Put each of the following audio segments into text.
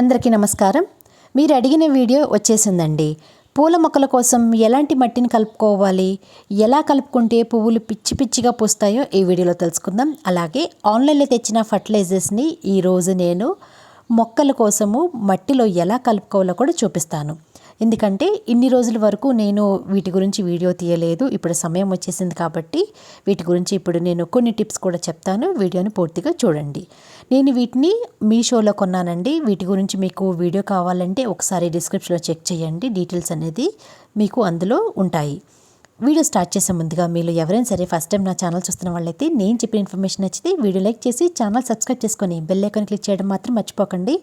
అందరికీ నమస్కారం. మీరు అడిగిన వీడియో వచ్చేసిందండి. పూల మొక్కల కోసం ఎలాంటి మట్టిని కలుపుకోవాలి? ఎలా కలుపుకుంటే పువ్వులు పిచ్చి పిచ్చిగా పూస్తాయో ఈ వీడియోలో తెలుసుకుందాం. అలాగే ఆన్లైన్లో తెచ్చిన ఫర్టిలైజర్స్ని ఈరోజు నేను మొక్కల కోసము మట్టిలో ఎలా కలుపుకోవాలో కూడా చూపిస్తాను. ఎందుకంటే ఇన్ని రోజుల వరకు నేను వీటి గురించి వీడియో తీయలేదు. ఇప్పుడు సమయం వచ్చేసింది కాబట్టి వీటి గురించి ఇప్పుడు నేను కొన్ని టిప్స్ కూడా చెప్తాను. వీడియోని పూర్తిగా చూడండి. నేను వీటిని మీషోలో కొన్నానండి. వీటి గురించి మీకు వీడియో కావాలంటే ఒకసారి డిస్క్రిప్షన్లో చెక్ చేయండి. డీటెయిల్స్ అనేది మీకు అందులో ఉంటాయి. వీడియో స్టార్ట్ చేసే ముందుగా మీరు ఎవరైనా సరే ఫస్ట్ టైం నా ఛానల్ చూస్తున్న వాళ్ళైతే నేను చెప్పిన ఇన్ఫర్మేషన్ నచ్చితే వీడియో లైక్ చేసి ఛానల్ సబ్స్క్రైబ్ చేసుకొని బెల్ ఐకాన్ క్లిక్ చేయడం మాత్రం మర్చిపోకండి.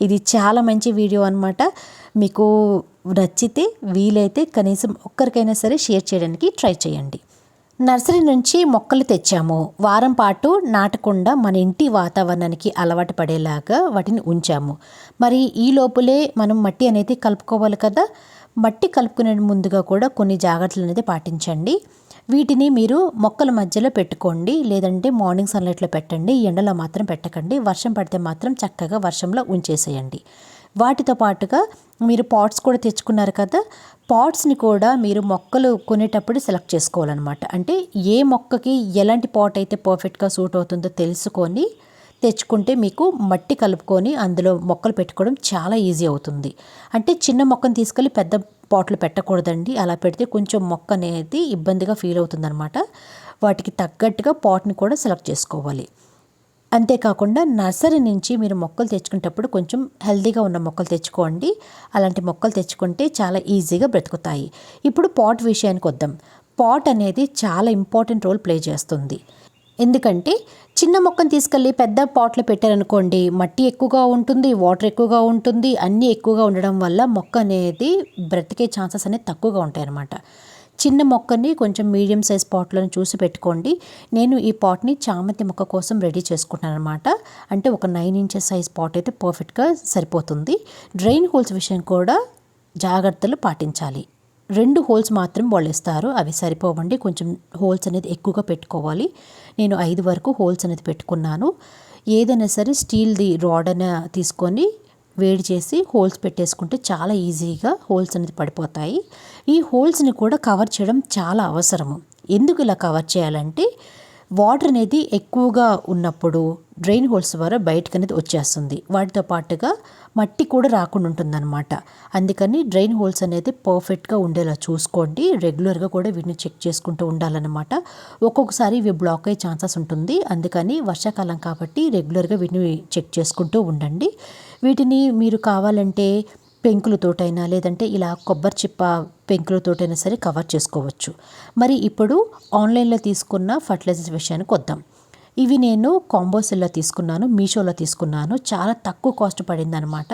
ఇది చాలా మంచి వీడియో అనమాట మీకు నచ్చితే వీలైతే కనీసం ఒక్కరికైనా సరే షేర్ చేయడానికి ట్రై చేయండి. నర్సరీ నుంచి మొక్కలు తెచ్చాము. వారం పాటు నాటకుండా మన ఇంటి వాతావరణానికి అలవాటు పడేలాగా వాటిని ఉంచాము. మరి ఈ లోపలే మనం మట్టి అనేది కలుపుకోవాలి కదా? మట్టి కలుపుకునే ముందుగా కూడా కొన్ని జాగ్రత్తలు అనేది పాటించండి. వీటిని మీరు మొక్కల మధ్యలో పెట్టుకోండి లేదంటే మార్నింగ్ సన్లైట్లో పెట్టండి ఎండలో మాత్రం పెట్టకండి వర్షం పడితే మాత్రం చక్కగా వర్షంలో ఉంచేసేయండి. వాటితో పాటుగా మీరు పాట్స్ కూడా తెచ్చుకున్నారు కదా పాట్స్ని కూడా మీరు మొక్కలు కొనేటప్పుడు సెలెక్ట్ చేసుకోవాలన్నమాట. అంటే ఏ మొక్కకి ఎలాంటి పాట్ అయితే పర్ఫెక్ట్గా సూట్ అవుతుందో తెలుసుకొని తెచ్చుకుంటే మీకు మట్టి కలుపుకొని అందులో మొక్కలు పెట్టుకోవడం చాలా ఈజీ అవుతుంది. అంటే చిన్న మొక్కను తీసుకెళ్ళి పెద్ద పాట్లు పెట్టకూడదండి. అలా పెడితే కొంచెం మొక్క అనేది ఇబ్బందిగా ఫీల్ అవుతుందన్నమాట. వాటికి తగ్గట్టుగా పాట్ని కూడా సెలెక్ట్ చేసుకోవాలి. అంతేకాకుండా నర్సరీ నుంచి మీరు మొక్కలు తెచ్చుకునేటప్పుడు కొంచెం హెల్దీగా ఉన్న మొక్కలు తెచ్చుకోండి. అలాంటి మొక్కలు తెచ్చుకుంటే చాలా ఈజీగా బ్రతుకుతాయి. ఇప్పుడు పాట్ విషయానికి వద్దాం. పాట్ అనేది చాలా ఇంపార్టెంట్ రోల్ ప్లే చేస్తుంది. ఎందుకంటే చిన్న మొక్కను తీసుకెళ్ళి పెద్ద పాట్లో పెట్టారనుకోండి మట్టి ఎక్కువగా ఉంటుంది వాటర్ ఎక్కువగా ఉంటుంది అన్నీ ఎక్కువగా ఉండడం వల్ల మొక్క అనేది బ్రతికే ఛాన్సెస్ అనేది తక్కువగా ఉంటాయి అన్నమాట చిన్న మొక్కని కొంచెం మీడియం సైజ్ పాట్లను చూసి పెట్టుకోండి. నేను ఈ పాట్ని చామంతి మొక్క కోసం రెడీ చేసుకుంటాను అనమాట అంటే ఒక నైన్ ఇంచెస్ సైజ్ పాట్ అయితే పర్ఫెక్ట్గా సరిపోతుంది. డ్రైన్ హోల్స్ విషయం కూడా జాగ్రత్తలు పాటించాలి. రెండు హోల్స్ మాత్రం వాళ్ళు ఇస్తారు. అవి సరిపోవండి. కొంచెం హోల్స్ అనేది ఎక్కువగా పెట్టుకోవాలి. నేను ఐదు వరకు హోల్స్ అనేది పెట్టుకున్నాను. ఏదైనా సరే స్టీల్ది రాడ్ తీసుకొని వేడి చేసి హోల్స్ పెట్టేసుకుంటే చాలా ఈజీగా హోల్స్ అనేది పడిపోతాయి. ఈ హోల్స్ని కూడా కవర్ చేయడం చాలా అవసరము. ఎందుకు ఇలా కవర్ చేయాలంటే వాటర్ అనేది ఎక్కువగా ఉన్నప్పుడు డ్రైన్ హోల్స్ ద్వారా బయటకు అనేది వచ్చేస్తుంది. వాటితో పాటుగా మట్టి కూడా రాకుండా ఉంటుందన్నమాట. అందుకని డ్రైన్ హోల్స్ అనేది పర్ఫెక్ట్గా ఉండేలా చూసుకోండి. రెగ్యులర్గా కూడా వీటిని చెక్ చేసుకుంటూ ఉండాలన్నమాట. ఒక్కొక్కసారి ఇవి బ్లాక్ అయ్యే ఛాన్సెస్ ఉంటుంది. అందుకని వర్షాకాలం కాబట్టి రెగ్యులర్గా వీటిని చెక్ చేసుకుంటూ ఉండండి. వీటిని మీరు కావాలంటే పెంకులతోటైనా లేదంటే ఇలా కొబ్బరి చిప్ప పెంకులతోటైనా సరే కవర్ చేసుకోవచ్చు. మరి ఇప్పుడు ఆన్లైన్లో తీసుకున్న ఫర్టిలైజర్స్ విషయానికి వద్దాం. ఇవి నేను కాంబోసెల్లో తీసుకున్నాను మీషోలో తీసుకున్నాను. చాలా తక్కువ కాస్ట్ పడింది అనమాట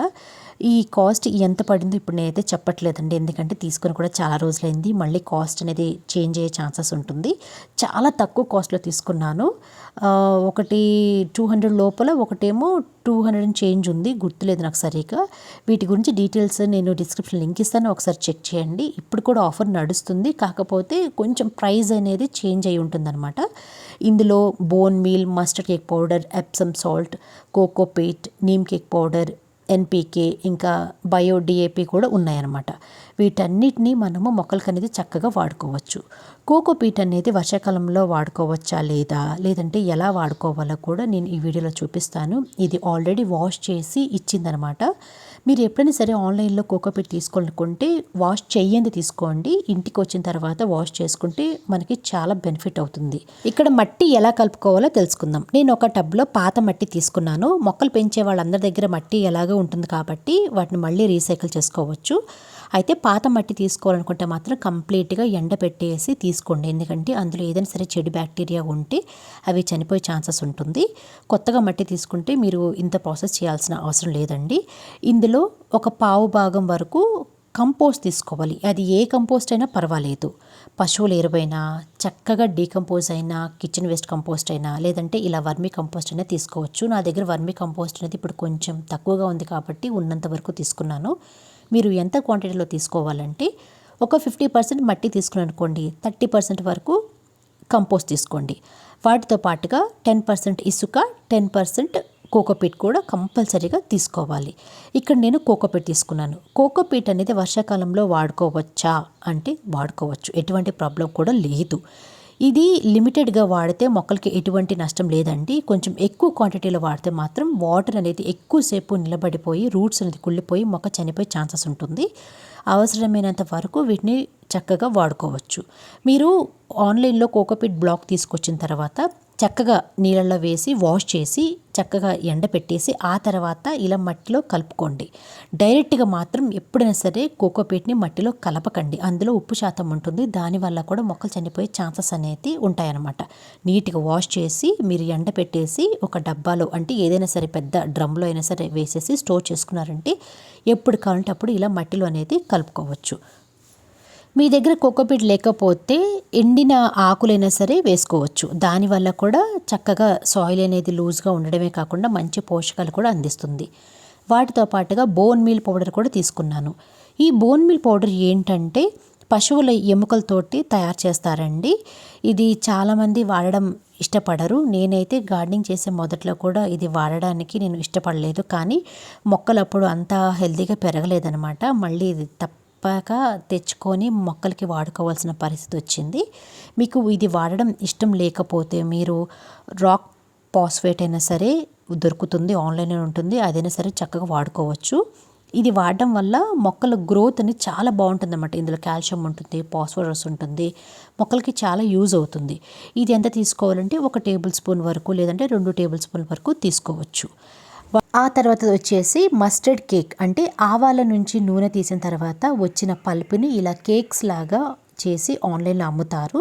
ఈ కాస్ట్ ఎంత పడిందో ఇప్పుడు నేనైతే చెప్పట్లేదండి. ఎందుకంటే తీసుకొని కూడా చాలా రోజులైంది. మళ్ళీ కాస్ట్ అనేది చేంజ్ అయ్యే ఛాన్సెస్ ఉంటుంది. చాలా తక్కువ కాస్ట్లో తీసుకున్నాను. ఒకటి టూ హండ్రెడ్ లోపల ఒకటేమో టూ హండ్రెడ్ చేంజ్ ఉంది. గుర్తులేదు నాకు సరిగా వీటి గురించి డీటెయిల్స్ నేను డిస్క్రిప్షన్ లింక్ ఇస్తాను. ఒకసారి చెక్ చేయండి. ఇప్పుడు కూడా ఆఫర్ నడుస్తుంది. కాకపోతే కొంచెం ప్రైస్ అనేది చేంజ్ అయి ఉంటుందన్నమాట. ఇందులో bone meal mustard cake powder Epsom salt cocoa peat neem cake powder NPK ఇంకా బయో డిఏపి కూడా ఉన్నాయన్నమాట. వీటన్నిటిని మనము మొక్కలకు అనేది చక్కగా వాడుకోవచ్చు. కోకోపీట్ అనేది వర్షాకాలంలో వాడుకోవచ్చా లేదా లేదంటే ఎలా వాడుకోవాలో కూడా నేను ఈ వీడియోలో చూపిస్తాను. ఇది ఆల్రెడీ వాష్ చేసి ఇచ్చిందనమాట మీరు ఎప్పుడైనా సరే ఆన్లైన్లో కోకోపీట్ తీసుకోవాలనుకుంటే వాష్ చెయ్యంది తీసుకోండి. ఇంటికి వచ్చిన తర్వాత వాష్ చేసుకుంటే మనకి చాలా బెనిఫిట్ అవుతుంది. ఇక్కడ మట్టి ఎలా కలుపుకోవాలో తెలుసుకుందాం. నేను ఒక టబ్లో పాత మట్టి తీసుకున్నాను. మొక్కలు పెంచే వాళ్ళందరి దగ్గర మట్టి ఎలాగో ఉంటుంది కాబట్టి వాటిని మళ్ళీ రీసైకిల్ చేసుకోవచ్చు. అయితే పాత మట్టి తీసుకోవాలనుకుంటే మాత్రం కంప్లీట్గా ఎండ పెట్టేసి తీసుకోండి. ఎందుకంటే అందులో ఏదైనా సరే చెడు బ్యాక్టీరియా ఉంటే అవి చనిపోయే ఛాన్సెస్ ఉంటుంది. కొత్తగా మట్టి తీసుకుంటే మీరు ఇంత ప్రాసెస్ చేయాల్సిన అవసరం లేదండి. ఇందులో ఒక పావు భాగం వరకు కంపోస్ట్ తీసుకోవాలి. అది ఏ కంపోస్ట్ అయినా పర్వాలేదు. పశువుల ఎరువైనా చక్కగా డీకంపోజ్ అయినా కిచెన్ వేస్ట్ కంపోస్ట్ అయినా లేదంటే ఇలా వర్మీ కంపోస్ట్ అయినా తీసుకోవచ్చు. నా దగ్గర వర్మీ కంపోస్ట్ అనేది ఇప్పుడు కొంచెం తక్కువగా ఉంది కాబట్టి ఉన్నంత వరకు తీసుకున్నాను. మీరు ఎంత క్వాంటిటీలో తీసుకోవాలంటే ఒక ఫిఫ్టీ పర్సెంట్ మట్టి తీసుకుని అనుకోండి థర్టీ పర్సెంట్ వరకు కంపోస్ట్ తీసుకోండి. వాటితో పాటుగా టెన్ పర్సెంట్ ఇసుక టెన్ పర్సెంట్ కోకోపీట్ కూడా కంపల్సరీగా తీసుకోవాలి. ఇక్కడ నేను కోకోపీట్ తీసుకున్నాను. కోకోపీట్ అనేది వర్షాకాలంలో వాడుకోవచ్చా? అంటే వాడుకోవచ్చు. ఎటువంటి ప్రాబ్లం కూడా లేదు. ఇది లిమిటెడ్గా వాడితే మొక్కలకి ఎటువంటి నష్టం లేదండి. కొంచెం ఎక్కువ క్వాంటిటీలో వాడితే మాత్రం వాటర్ అనేది ఎక్కువసేపు నిలబడిపోయి రూట్స్ అనేది కుళ్ళిపోయి మొక్క చనిపోయే ఛాన్సెస్ ఉంటుంది. అవసరమైనంత వరకు వీటిని చక్కగా వాడుకోవచ్చు. మీరు ఆన్లైన్లో కోకోపిట్ బ్లాక్ తీసుకొచ్చిన తర్వాత చక్కగా నీళ్ళల్లో వేసి వాష్ చేసి చక్కగా ఎండపెట్టేసి ఆ తర్వాత ఇలా మట్టిలో కలుపుకోండి. డైరెక్ట్గా మాత్రం ఎప్పుడైనా సరే కోకోపీట్ని మట్టిలో కలపకండి. అందులో ఉప్పు శాతం ఉంటుంది. దానివల్ల కూడా మొక్కలు చనిపోయే ఛాన్సెస్ అనేది ఉంటాయన్నమాట. నీట్గా వాష్ చేసి మీరు ఎండపెట్టేసి ఒక డబ్బాలో అంటే ఏదైనా సరే పెద్ద డ్రమ్లో అయినా సరే వేసేసి స్టోర్ చేసుకున్నారంటే ఎప్పుడు కావాలంటే అప్పుడు ఇలా మట్టిలో అనేది కలుపుకోవచ్చు. మీ దగ్గర కోకోపీట్ లేకపోతే ఎండిన ఆకులైనా సరే వేసుకోవచ్చు. దానివల్ల కూడా చక్కగా సాయిల్ అనేది లూజ్గా ఉండడమే కాకుండా మంచి పోషకాలు కూడా అందిస్తుంది. వాటితో పాటుగా బోన్ మీల్ పౌడర్ కూడా తీసుకున్నాను. ఈ బోన్ మీల్ పౌడర్ ఏంటంటే పశువుల ఎముకలతోటి తయారు చేస్తారండి. ఇది చాలామంది వాడడం ఇష్టపడరు. నేనైతే గార్డెనింగ్ చేసే మొదట్లో కూడా ఇది వాడడానికి నేను ఇష్టపడలేదు. కానీ మొక్కలు అప్పుడు అంత హెల్తీగా పెరగలేదనమాట మళ్ళీ ఇది తప్ప చెప్పాక తెచ్చుకొని మొక్కలకి వాడుకోవాల్సిన పరిస్థితి వచ్చింది. మీకు ఇది వాడడం ఇష్టం లేకపోతే మీరు రాక్ పాస్ఫేట్ అయినా సరే దొరుకుతుంది ఆన్లైన్లో ఉంటుంది అదైనా సరే చక్కగా వాడుకోవచ్చు. ఇది వాడడం వల్ల మొక్కల గ్రోత్ అనేది చాలా బాగుంటుంది అన్నమాట ఇందులో కాల్షియం ఉంటుంది పాస్ఫరస్ ఉంటుంది మొక్కలకి చాలా యూజ్ అవుతుంది. ఇది ఎంత తీసుకోవాలంటే ఒక టేబుల్ స్పూన్ వరకు లేదంటే రెండు టేబుల్ స్పూన్ వరకు తీసుకోవచ్చు. ఆ తర్వాత వచ్చేసి మస్టర్డ్ కేక్ అంటే ఆవాల నుంచి నూనె తీసిన తర్వాత వచ్చిన పల్పుని ఇలా కేక్స్ లాగా చేసి ఆన్లైన్లో అమ్ముతారు.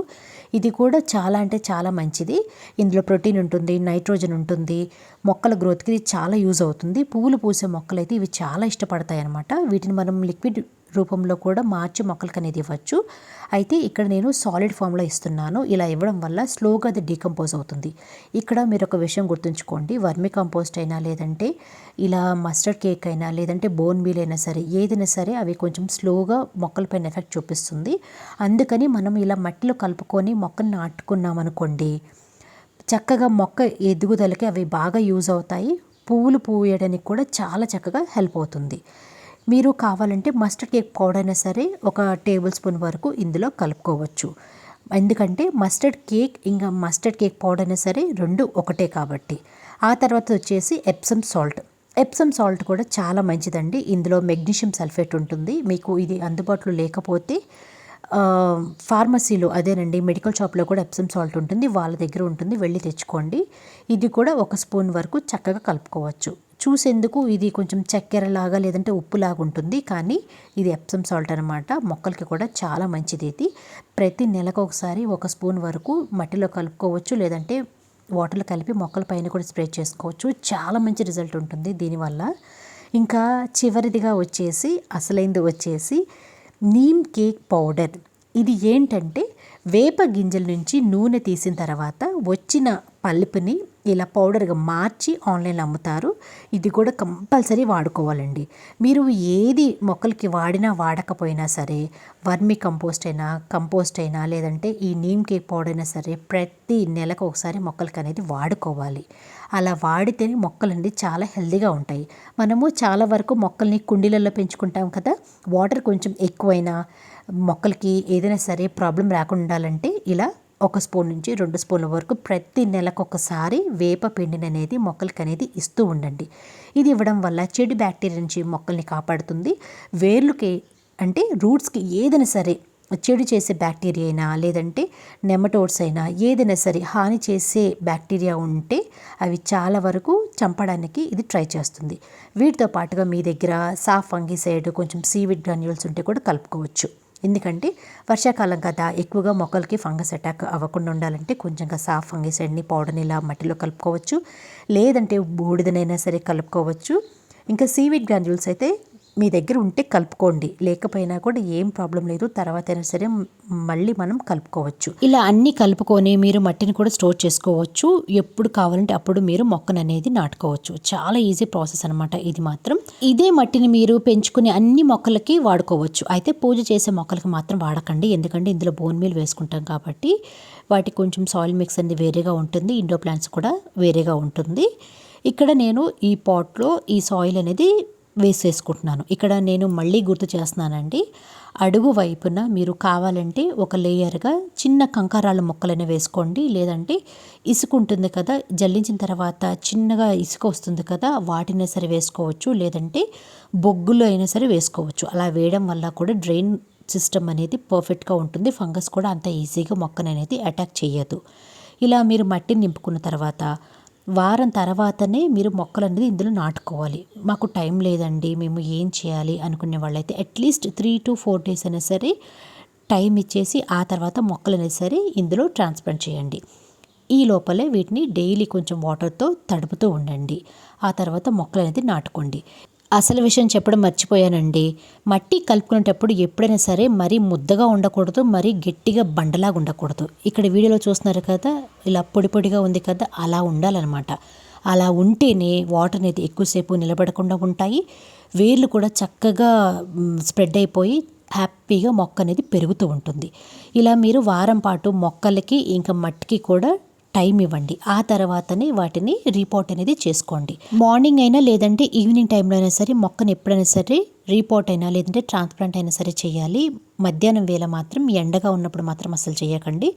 ఇది కూడా చాలా అంటే చాలా మంచిది. ఇందులో ప్రోటీన్ ఉంటుంది నైట్రోజన్ ఉంటుంది మొక్కల గ్రోత్కి ఇది చాలా యూజ్ అవుతుంది. పువ్వులు పూసే మొక్కలు అయితే ఇవి చాలా ఇష్టపడతాయి అనమాట వీటిని మనం లిక్విడ్ రూపంలో కూడా మార్చి మొక్కలకి అనేది ఇవ్వచ్చు. అయితే ఇక్కడ నేను సాలిడ్ ఫామ్లో ఇస్తున్నాను. ఇలా ఇవ్వడం వల్ల స్లోగా అది డీకంపోజ్ అవుతుంది. ఇక్కడ మీరు ఒక విషయం గుర్తుంచుకోండి. వర్మి కంపోస్ట్ అయినా లేదంటే ఇలా మస్టర్డ్ కేక్ అయినా లేదంటే బోన్ మీల్ అయినా సరే ఏదైనా సరే అవి కొంచెం స్లోగా మొక్కలపైన ఎఫెక్ట్ చూపిస్తుంది. అందుకని మనం ఇలా మట్టిలో కలుపుకొని మొక్కలు నాటుకున్నాం అనుకోండి చక్కగా మొక్క ఎదుగుదలకి అవి బాగా యూజ్ అవుతాయి. పువ్వులు పూయడానికి కూడా చాలా చక్కగా హెల్ప్ అవుతుంది. మీరు కావాలంటే మస్టర్డ్ కేక్ పౌడర్ అయినా సరే ఒక టేబుల్ స్పూన్ వరకు ఇందులో కలుపుకోవచ్చు. ఎందుకంటే మస్టర్డ్ కేక్ ఇంకా మస్టర్డ్ కేక్ పౌడర్ అయినా సరే రెండు ఒకటే కాబట్టి. ఆ తర్వాత వచ్చేసి ఎప్సమ్ సాల్ట్ ఎప్సమ్ సాల్ట్ కూడా చాలా మంచిదండి. ఇందులో మెగ్నీషియం సల్ఫేట్ ఉంటుంది. మీకు ఇది అందుబాటులో లేకపోతే ఫార్మసీలో అదేనండి మెడికల్ షాప్లో కూడా ఎప్సమ్ సాల్ట్ ఉంటుంది. వాళ్ళ దగ్గర ఉంటుంది. వెళ్ళి తెచ్చుకోండి. ఇది కూడా ఒక స్పూన్ వరకు చక్కగా కలుపుకోవచ్చు. చూసేందుకు ఇది కొంచెం చక్కెరలాగా లేదంటే ఉప్పులాగా ఉంటుంది. కానీ ఇది ఎప్సమ్ సాల్ట్ అనమాట మొక్కలకి కూడా చాలా మంచిది ఇది. ప్రతి నెలకు ఒకసారి ఒక స్పూన్ వరకు మట్టిలో కలుపుకోవచ్చు. లేదంటే వాటర్లో కలిపి మొక్కల పైన కూడా స్ప్రే చేసుకోవచ్చు. చాలా మంచి రిజల్ట్ ఉంటుంది దీనివల్ల. ఇంకా చివరిదిగా వచ్చేసి అసలైంది వచ్చేసి నీమ్ కేక్ పౌడర్. ఇది ఏంటంటే వేప గింజల నుంచి నూనె తీసిన తర్వాత వచ్చిన పల్పుని ఇలా పౌడర్గా మార్చి ఆన్లైన్లో అమ్ముతారు. ఇది కూడా కంపల్సరీ వాడుకోవాలండి. మీరు ఏది మొక్కలకి వాడినా వాడకపోయినా సరే వర్మి కంపోస్ట్ అయినా కంపోస్ట్ అయినా లేదంటే ఈ నీమ్ కేక్ పౌడర్ అయినా సరే ప్రతి నెలకు ఒకసారి మొక్కలకి అనేది వాడుకోవాలి. అలా వాడితేనే మొక్కలు అనేది చాలా హెల్దీగా ఉంటాయి. మనము చాలా వరకు మొక్కల్ని కుండీలలో పెంచుకుంటాం కదా వాటర్ కొంచెం ఎక్కువైనా మొక్కలకి ఏదైనా సరే ప్రాబ్లం రాకుండా ఉండాలంటే ఇలా ఒక స్పూన్ నుంచి రెండు స్పూన్ల వరకు ప్రతి నెలకొకసారి వేప పిండిని అనేది మొక్కలకి అనేది ఇస్తూ ఉండండి. ఇది ఇవ్వడం వల్ల చెడు బ్యాక్టీరియా నుంచి మొక్కల్ని కాపాడుతుంది. వేర్లకి అంటే రూట్స్కి ఏదైనా సరే చెడు చేసే బ్యాక్టీరియా అయినా లేదంటే నెమటోడ్స్ అయినా ఏదైనా సరే హాని చేసే బ్యాక్టీరియా ఉంటే అవి చాలా వరకు చంపడానికి ఇది ట్రై చేస్తుంది. వీటితో పాటుగా మీ దగ్గర సాఫ్ ఫంగిసైడ్ కొంచెం సీవిడ్ గ్రాన్యూల్స్ ఉంటే కూడా కలుపుకోవచ్చు. ఎందుకంటే వర్షాకాలం కదా ఎక్కువగా మొక్కలకి ఫంగస్ అటాక్ అవ్వకుండా ఉండాలంటే కొంచెంగా సాఫ్ ఫంగిసైడ్ని పౌడర్ని ఇలా మట్టిలో కలుపుకోవచ్చు. లేదంటే బూడిదనైనా సరే కలుపుకోవచ్చు. ఇంకా సీవిడ్ గ్రాన్యూల్స్ అయితే మీ దగ్గర ఉంటే కలుపుకోండి. లేకపోయినా కూడా ఏం ప్రాబ్లం లేదు. తర్వాత అయినా సరే మళ్ళీ మనం కలుపుకోవచ్చు. ఇలా అన్ని కలుపుకొని మీరు మట్టిని కూడా స్టోర్ చేసుకోవచ్చు. ఎప్పుడు కావాలంటే అప్పుడు మీరు మొక్కను అనేది నాటుకోవచ్చు. చాలా ఈజీ ప్రాసెస్ అనమాట ఇది మాత్రం. ఇదే మట్టిని మీరు పెంచుకునే అన్ని మొక్కలకి వాడుకోవచ్చు. అయితే పూజ చేసే మొక్కలకి మాత్రం వాడకండి. ఎందుకంటే ఇందులో బోన్ మీల్ వేసుకుంటాం కాబట్టి వాటికి కొంచెం సాయిల్ మిక్స్ అనేది వేరేగా ఉంటుంది. ఇండో ప్లాంట్స్ కూడా వేరేగా ఉంటుంది. ఇక్కడ నేను ఈ పాట్లో ఈ సాయిల్ అనేది వేసేసుకుంటున్నాను. ఇక్కడ నేను మళ్ళీ గుర్తు చేస్తున్నానండి. అడుగు వైపున మీరు కావాలంటే ఒక లేయర్గా చిన్న కంకరాళ్ళ మొక్కలైనా వేసుకోండి. లేదంటే ఇసుక ఉంటుంది కదా జల్లించిన తర్వాత చిన్నగా ఇసుక వస్తుంది కదా వాటిని సరే వేసుకోవచ్చు. లేదంటే బొగ్గులు అయినా సరే వేసుకోవచ్చు. అలా వేయడం వల్ల కూడా డ్రైన్ సిస్టమ్ అనేది పర్ఫెక్ట్గా ఉంటుంది. ఫంగస్ కూడా అంత ఈజీగా మొక్కను అనేది అటాక్ చేయదు. ఇలా మీరు మట్టిని నింపుకున్న తర్వాత వారం తర్వాతనే మీరు మొక్కలు అనేది ఇందులో నాటుకోవాలి. మాకు టైం లేదండి మేము ఏం చేయాలి అనుకునే వాళ్ళైతే at least three to four days అయినా సరే టైం ఇచ్చేసి ఆ తర్వాత మొక్కలు అనేది సరే ఇందులో ట్రాన్స్ప్లాంట్ చేయండి. ఈ లోపలే వీటిని డైలీ కొంచెం వాటర్తో తడుపుతూ ఉండండి. ఆ తర్వాత మొక్కలు అనేది నాటుకోండి. అసలు విషయం చెప్పడం మర్చిపోయానండి. మట్టి కలుపుకునేటప్పుడు ఎప్పుడైనా సరే మరీ ముద్దగా ఉండకూడదు మరీ గట్టిగా బండలాగా ఉండకూడదు. ఇక్కడ వీడియోలో చూస్తున్నారు కదా ఇలా పొడి పొడిగా ఉంది కదా అలా ఉండాలన్నమాట. అలా ఉంటేనే వాటర్ అనేది ఎక్కువసేపు నిలబడకుండా ఉంటాయి. వేర్లు కూడా చక్కగా స్ప్రెడ్ అయిపోయి హ్యాపీగా మొక్క అనేది పెరుగుతూ ఉంటుంది. ఇలా మీరు వారం పాటు మొక్కలకి ఇంకా మట్టికి కూడా టైం ఇవ్వండి. ఆ తర్వాతనే వాటిని రీపోర్ట్ అనేది చేసుకోండి. మార్నింగ్ అయినా లేదంటే ఈవినింగ్ టైంలో అయినా సరే మొక్కను ఎప్పుడైనా సరే రీపోర్ట్ అయినా లేదంటే ట్రాన్స్ప్లాంట్ అయినా సరే చేయాలి. మధ్యాహ్నం వేళ మాత్రం ఎండగా ఉన్నప్పుడు మాత్రం అసలు చేయకండి.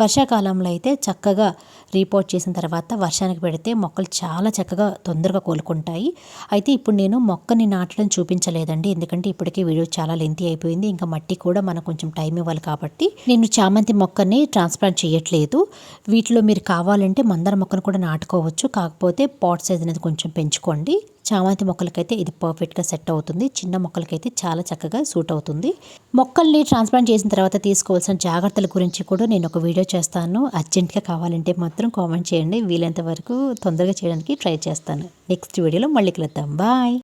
వర్షాకాలంలో అయితే చక్కగా రీపోర్ట్ చేసిన తర్వాత వర్షానికి పెడితే మొక్కలు చాలా చక్కగా తొందరగా కోలుకుంటాయి. అయితే ఇప్పుడు నేను మొక్కని నాటడం చూపించలేదండి. ఎందుకంటే ఇప్పటికే వీడియో చాలా లెంతి అయిపోయింది. ఇంకా మట్టి కూడా మనకు కొంచెం టైం ఇవ్వాలి కాబట్టి నేను చామంతి మొక్కని ట్రాన్స్ప్లాంట్ చేయట్లేదు. వీటిలో మీరు కావాలంటే మందార మొక్కను కూడా నాటుకోవచ్చు. కాకపోతే పాట్ సైజ్ అనేది కొంచెం పెంచుకోండి. చామంతి మొక్కలకైతే ఇది పర్ఫెక్ట్గా సెట్ అవుతుంది. చిన్న మొక్కలకైతే చాలా చక్కగా సూట్ అవుతుంది. మొక్కల్ని ట్రాన్స్ప్లాంట్ చేసిన తర్వాత తీసుకోవాల్సిన జాగ్రత్తల గురించి కూడా నేను ఒక వీడియో చేస్తాను. అర్జెంట్గా కావాలంటే మాత్రం కామెంట్ చేయండి. వీలైనంత వరకు తొందరగా చేయడానికి ట్రై చేస్తాను. నెక్స్ట్ వీడియోలో మళ్ళీ కలుద్దాం. బాయ్